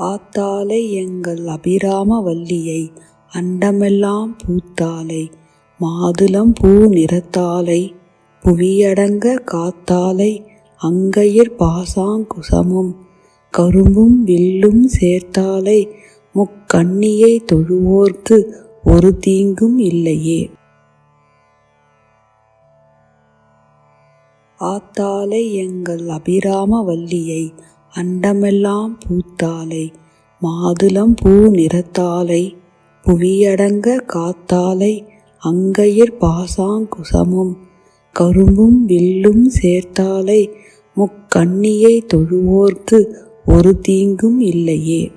ஆத்தாளை எங்கள் அபிராம வல்லியை அண்டமெல்லாம் பூத்தாலை மாதுளம் பூ நிறத்தாலை புவியடங்க காத்தாளை அங்கையர் பாசாங்குசமும் கரும்பும் வில்லும் சேர்த்தாலை முக்கண்ணியை தொழுவோர்க்கு ஒரு தீங்கும் இல்லையே. ஆத்தாளை எங்கள் அபிராம வல்லியை அண்டமெல்லாம் பூத்தாலை மாதுளம் பூ நிறத்தாலை புவியடங்க காத்தாலை அங்கையர் பாசாங்குசமும் கரும்பும் வில்லும் சேர்த்தாலை முக்கண்ணியை தொழுவோர்க்கு ஒரு தீங்கும் இல்லையே.